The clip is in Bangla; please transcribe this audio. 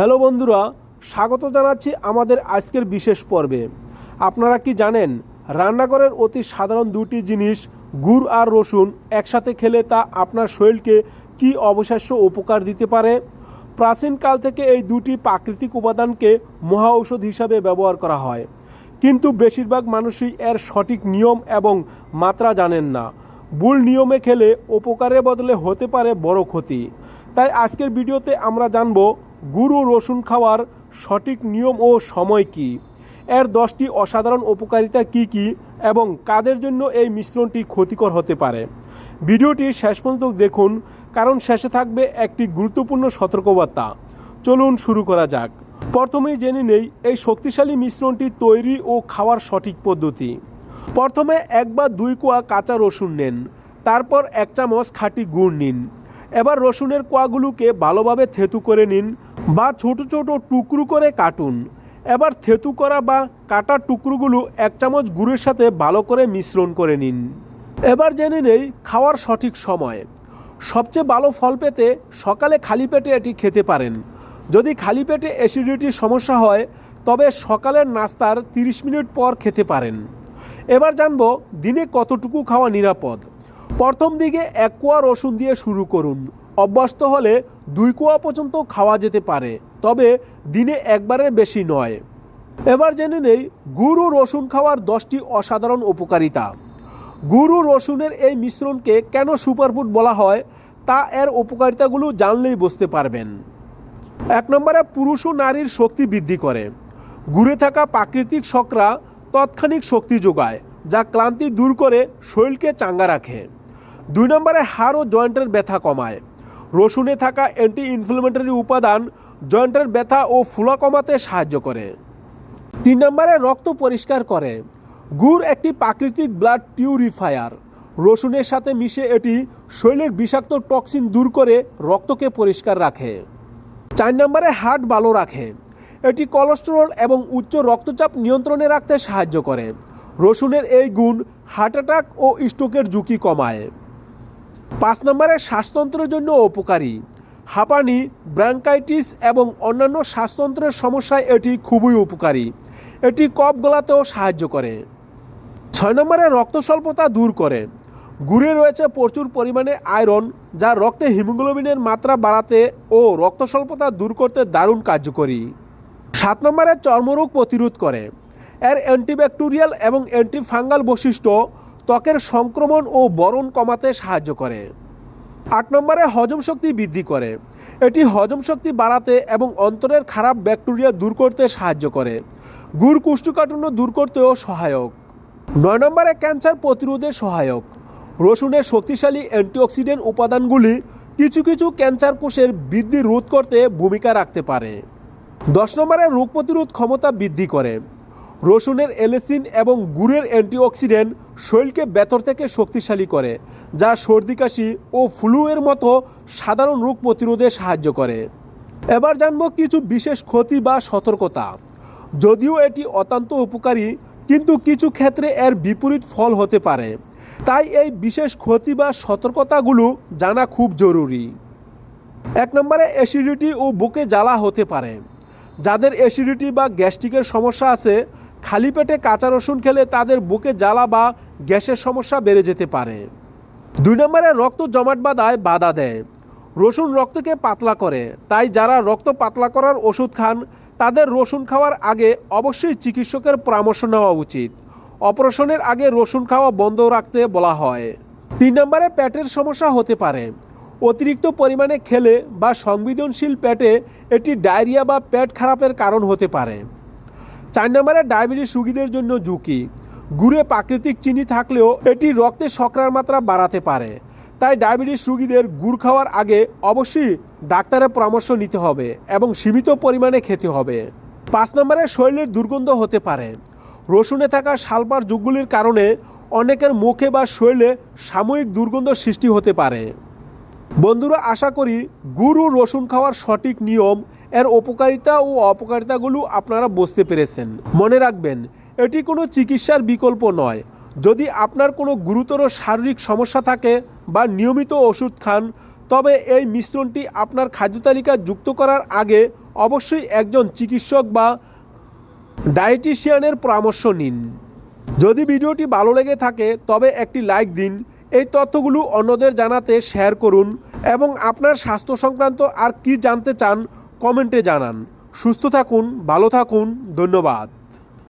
হ্যালো বন্ধুরা, স্বাগত জানাচ্ছি আমাদের আজকের বিশেষ পর্বে। আপনারা কি জানেন, রান্নাঘরের অতি সাধারণ দুটি জিনিস, গুড় আর রসুন, একসাথে খেলে তা আপনার শরীরকে কি অবশ্য উপকার দিতে পারে? প্রাচীনকাল থেকে এই দুটি প্রাকৃতিক উপাদানকে মহা ঔষধ হিসাবে ব্যবহার করা হয়। কিন্তু বেশিরভাগ মানুষই এর সঠিক নিয়ম এবং মাত্রা জানেন না। ভুল নিয়মে খেলে উপকারের বদলে হতে পারে বড় ক্ষতি। তাই আজকের ভিডিওতে আমরা জানব গুরু রসুন খাওয়ার সঠিক নিয়ম ও সময় কি? এর দশটি অসাধারণ উপকারিতা কি কি? এবং কাদের জন্য এই মিশ্রণটি ক্ষতিকর হতে পারে? ভিডিওটি শেষ পর্যন্ত দেখুন, কারণ শেষে থাকবে একটি গুরুত্বপূর্ণ সতর্কবার্তা। চলুন শুরু করা যাক। প্রথমেই জেনে নেই এই শক্তিশালী মিশ্রণটি তৈরি ও খাওয়ার সঠিক পদ্ধতি। প্রথমে এক বা দুই কোয়া কাঁচা রসুন নেন, তারপর এক চামচ খাঁটি গুড় নিন। এবার রসুনের কোয়াগুলোকে ভালোভাবে থেতু করে নিন বা ছোট ছোট টুকরো করে কাটুন। এবার থেতু করা বা কাটা টুকরোগুলো এক চামচ গুড়ের সাথে ভালো করে মিশ্রণ করে নিন। এবার জেনে নেই খাওয়ার সঠিক সময়। সবচেয়ে ভালো ফল পেতে সকালে খালি পেটে এটি খেতে পারেন। যদি খালি পেটে অ্যাসিডিটির সমস্যা হয়, তবে সকালের নাস্তার 30 মিনিট পর খেতে পারেন। এবার জানব দিনে কতটুকু খাওয়া নিরাপদ। প্রথম দিকে এক রসুন দিয়ে শুরু করুন। অভ্যস্ত হলে দুই কোয়া পর্যন্ত খাওয়া যেতে পারে, তবে দিনে একবারের বেশি নয়। এবার জেনে নেই গুরু রসুন খাওয়ার দশটি অসাধারণ উপকারিতা। গুরু রসুনের এই মিশ্রণকে কেন সুপারফুড বলা হয়, তা এর উপকারিতাগুলো জানলেই বুঝতে পারবেন। এক নম্বরে, পুরুষ ও নারীর শক্তি বৃদ্ধি করে। ঘুরে থাকা প্রাকৃতিক শকরা তৎক্ষণিক শক্তি যোগায়, যা ক্লান্তি দূর করে শরীরকে চাঙ্গা রাখে। দুই নম্বরে, হাড় ও জয়েন্টের ব্যথা কমায়। রসুনে থাকা অ্যান্টি ইনফ্লামেটরি উপাদান জয়েন্টের ব্যথা ও ফুলা কমাতে সাহায্য করে। তিন নম্বরে রক্ত পরিষ্কার করে। গুড় একটি প্রাকৃতিক ব্লাড পিউরিফায়ার রসুনের সাথে মিশে এটি শরীরের বিষাক্ত টক্সিন দূর করে রক্তকে পরিষ্কার রাখে। চার নম্বরে হার্ট ভালো রাখে। এটি কোলেস্টেরল এবং উচ্চ রক্তচাপ নিয়ন্ত্রণে রাখতে সাহায্য করে। রসুনের এই গুণ হার্ট অ্যাটাক ও স্ট্রোকের ঝুঁকি কমায়। পাঁচ নম্বরে শ্বাসতন্ত্রের জন্য উপকারী। হাঁপানি, ব্রাঙ্কাইটিস এবং অন্যান্য শ্বাসতন্ত্রের সমস্যায় এটি খুবই উপকারী। এটি কফ গলাতেও সাহায্য করে। ছয় নম্বরে রক্ত স্বল্পতা দূর করে। গুড়ে রয়েছে প্রচুর পরিমাণে আয়রন, যা রক্তে হিমোগ্লোবিনের মাত্রা বাড়াতে ও রক্ত স্বল্পতা দূর করতে দারুণ কার্যকরী। সাত নম্বরে চর্মরোগ প্রতিরোধ করে। এর অ্যান্টিব্যাকটেরিয়াল এবং অ্যান্টিফাঙ্গাল বৈশিষ্ট্য ত্বকের সংক্রমণ ও বরণ কমাতে সাহায্য করে। আট নম্বরে হজম শক্তি বৃদ্ধি করে। এটি হজম শক্তি বাড়াতে এবং অন্তরের খারাপ ব্যাকটেরিয়া দূর করতে সাহায্য করে। গুড় কুষ্ঠকাঠিন্য দূর করতেও সহায়ক। নয় নম্বরে ক্যান্সার প্রতিরোধে সহায়ক। রসুনের শক্তিশালী অ্যান্টিঅক্সিডেন্ট উপাদানগুলি কিছু কিছু ক্যান্সার কোষের বৃদ্ধি রোধ করতে ভূমিকা রাখতে পারে। দশ নম্বরে রোগ প্রতিরোধ ক্ষমতা বৃদ্ধি করে। রসুনের এলেসিন এবং গুড়ের অ্যান্টিঅক্সিডেন্ট শরীরকে বেতর থেকে শক্তিশালী করে, যা সর্দি, কাশি ও ফ্লু এর মতো সাধারণ রোগ প্রতিরোধে সাহায্য করে। এবার জানব কিছু বিশেষ ক্ষতি বা সতর্কতা। যদিও এটি অত্যন্ত উপকারী, কিন্তু কিছু ক্ষেত্রে এর বিপরীত ফল হতে পারে। তাই এই বিশেষ ক্ষতি বা সতর্কতাগুলো জানা খুব জরুরি। এক নম্বরে অ্যাসিডিটি ও বুকে জ্বালা হতে পারে। যাদের অ্যাসিডিটি বা গ্যাস্ট্রিকের সমস্যা আছে, খালি পেটে কাঁচা রসুন খেলে তাদের বুকে জ্বালা বা গ্যাসের সমস্যা বেড়ে যেতে পারে। দুই নম্বরে রক্ত জমাট বাঁধায় বাধা দেয়। রসুন রক্তকে পাতলা করে। তাই যারা রক্ত পাতলা করার ওষুধ খান, তাদের রসুন খাওয়ার আগে অবশ্যই চিকিৎসকের পরামর্শ নেওয়া উচিত। অপারেশনের আগে রসুন খাওয়া বন্ধ রাখতে বলা হয়। তিন নম্বরে পেটের সমস্যা হতে পারে। অতিরিক্ত পরিমাণে খেলে বা সংবেদনশীল পেটে এটি ডায়রিয়া বা পেট খারাপের কারণ হতে পারে। চার নম্বরে ডায়াবেটিস রোগীদের জন্য ঝুঁকি। গুড়ে প্রাকৃতিক চিনি থাকলেও এটি রক্তে শর্করার মাত্রা বাড়াতে পারে। তাই ডায়াবেটিস রোগীদের গুড় খাওয়ার আগে অবশ্যই ডাক্তারের পরামর্শ নিতে হবে এবং সীমিত পরিমাণে খেতে হবে। পাঁচ নম্বরে শরীরের দুর্গন্ধ হতে পারে। রসুনে থাকা সালফার যুগগুলির কারণে অনেকের মুখে বা শরীরে সাময়িক দুর্গন্ধ সৃষ্টি হতে পারে। বন্ধুরা, আশা করি গুরু রসুন খাওয়ার সঠিক নিয়ম, এর উপকারিতা ও অপকারিতাগুলো আপনারা বুঝতে পেরেছেন। মনে রাখবেন এটি কোনো চিকিৎসার বিকল্প নয়। যদি আপনার কোনো গুরুতর শারীরিক সমস্যা থাকে বা নিয়মিত ওষুধ খান, তবে এই মিশ্রণটি আপনার খাদ্য তালিকা যুক্ত করার আগে অবশ্যই একজন চিকিৎসক বা ডায়েটিশিয়ানের পরামর্শ নিন। যদি ভিডিওটি ভালো লেগে থাকে, তবে একটি লাইক দিন। এই তথ্যগুলো অন্যদের জানাতে শেয়ার করুন এবং আপনার স্বাস্থ্য সংক্রান্ত আর কি জানতে চান, কমেন্টে জানান। সুস্থ থাকুন, ভালো থাকুন, ধন্যবাদ।